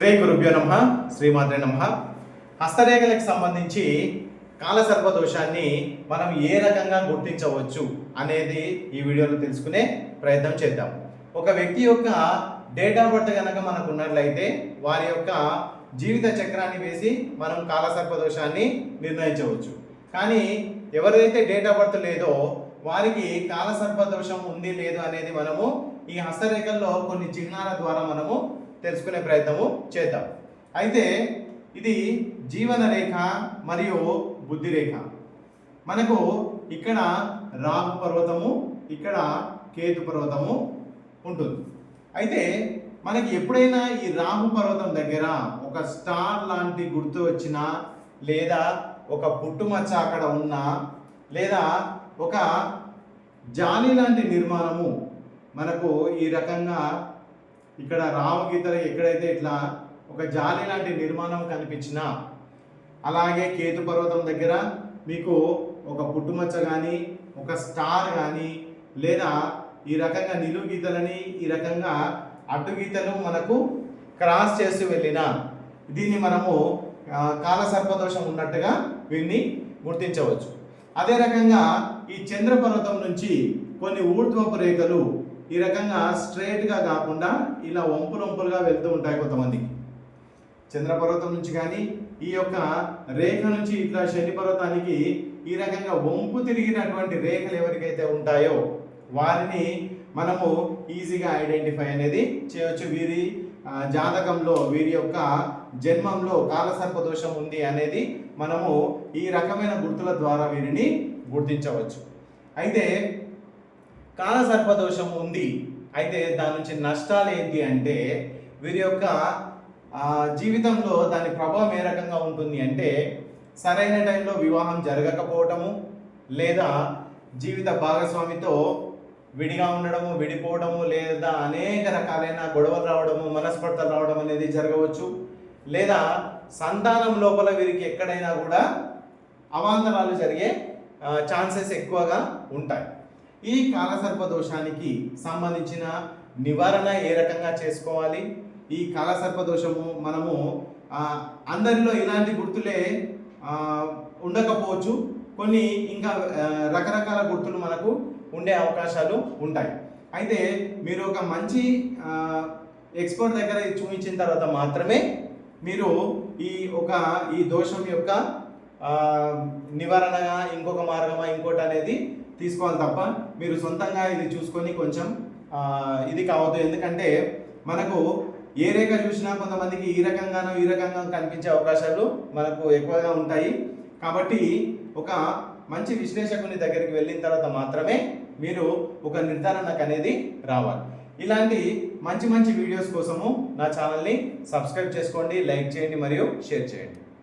శ్రీ గురుభ్యో నమ శ్రీమాత్రే నమ. హస్తరేఖలకు సంబంధించి కాలసర్ప దోషాన్ని మనం ఏ రకంగా గుర్తించవచ్చు అనేది ఈ వీడియోలో తెలుసుకునే ప్రయత్నం చేద్దాం. ఒక వ్యక్తి యొక్క డేట్ ఆఫ్ బర్త్ కనుక మనకు ఉన్నట్లయితే వారి యొక్క జీవిత చక్రాన్ని వేసి మనం కాలసర్ప దోషాన్ని నిర్ణయించవచ్చు. కానీ ఎవరైతే డేట్ ఆఫ్ బర్త్ లేదో వారికి కాలసర్ప దోషం ఉంది లేదు అనేది మనము ఈ హస్తరేఖల్లో కొన్ని చిహ్నాల ద్వారా మనము తెలుసుకునే ప్రయత్నము చేద్దాం. అయితే ఇది జీవన రేఖ మరియు బుద్ధి రేఖ. మనకు ఇక్కడ రాహు పర్వతము ఇక్కడ కేతు పర్వతము ఉంటుంది. అయితే మనకి ఎప్పుడైనా ఈ రాహు పర్వతం దగ్గర ఒక స్టార్ లాంటి గుర్తు వచ్చినా లేదా ఒక పుట్టుమచ్చ అక్కడ ఉన్నా లేదా ఒక జాలి లాంటి నిర్మాణము మనకు ఈ రకంగా ఇక్కడ రామగీతలు ఎక్కడైతే ఇట్లా ఒక జాలి లాంటి నిర్మాణం కనిపించినా అలాగే కేతు పర్వతం దగ్గర మీకు ఒక పుట్టుమచ్చ కానీ ఒక స్టార్ కానీ లేదా ఈ రకంగా నిలువు గీతలని ఈ రకంగా అడ్డు గీతలు మనకు క్రాస్ చేసి వెళ్ళిన దీన్ని మనము కాల కాలసర్పదోషం ఉన్నట్టుగా వీన్ని గుర్తించవచ్చు. అదే రకంగా ఈ చంద్ర పర్వతం నుంచి కొన్ని ఊర్ధ్వపు రేఖలు ఈ రకంగా స్ట్రైట్గా కాకుండా ఇలా వంపులు వంపులుగా వెళ్తూ ఉంటాయి కొంతమంది. చంద్రపర్వతం నుంచి కానీ ఈ యొక్క రేఖ నుంచి ఇట్లా శని పర్వతానికి ఈ రకంగా వంపు తిరిగినటువంటి రేఖలు ఎవరికైతే ఉంటాయో వారిని మనము ఈజీగా ఐడెంటిఫై అనేది చేయవచ్చు వీరి జాతకంలో వీరి యొక్క జన్మంలో కాలసర్ప దోషం ఉంది అనేది మనము ఈ రకమైన గుర్తుల ద్వారా వీరిని గుర్తించవచ్చు. అయితే కాలసర్పదోషం ఉంది అయితే దాని నుంచి నష్టాలు ఏంటి అంటే వీరి యొక్క జీవితంలో దాని ప్రభావం ఏ రకంగా ఉంటుంది అంటే సరైన టైంలో వివాహం జరగకపోవటము లేదా జీవిత భాగస్వామితో విడిగా ఉండడము విడిపోవడము లేదా అనేక రకాలైన గొడవలు రావడము మనస్పర్ధలు రావడం అనేది జరగవచ్చు. లేదా సంతానం లోపల వీరికి ఎక్కడైనా కూడా అవాంతరాలు జరిగే ఛాన్సెస్ ఎక్కువగా ఉంటాయి. ఈ కాలసర్ప దోషానికి సంబంధించిన నివారణ ఏ రకంగా చేసుకోవాలి? ఈ కాలసర్ప దోషము మనము అందరిలో ఇలాంటి గుర్తులే ఉండకపోవచ్చు. కొన్ని ఇంకా రకరకాల గుర్తులు మనకు ఉండే అవకాశాలు ఉంటాయి. అయితే మీరు ఒక మంచి ఎక్స్పర్ట్ దగ్గర చూపించిన తర్వాత మాత్రమే మీరు ఈ ఒక ఈ దోషం యొక్క నివారణగా ఇంకొక మార్గమా ఇంకోటి అనేది తీసుకోవాలి తప్ప మీరు సొంతంగా ఇది చూసుకొని కొంచెం ఇది కావద్దు. ఎందుకంటే మనకు ఏ రేఖ చూసినా కొంతమందికి ఈ రకంగానో ఈ రకంగా కనిపించే అవకాశాలు మనకు ఎక్కువగా ఉంటాయి. కాబట్టి ఒక మంచి విశ్లేషకుని దగ్గరికి వెళ్ళిన తర్వాత మాత్రమే మీరు ఒక నిర్ధారణకు అనేది రావాలి. ఇలాంటి మంచి మంచి వీడియోస్ కోసము నా ఛానల్ని సబ్స్క్రైబ్ చేసుకోండి లైక్ చేయండి మరియు షేర్ చేయండి.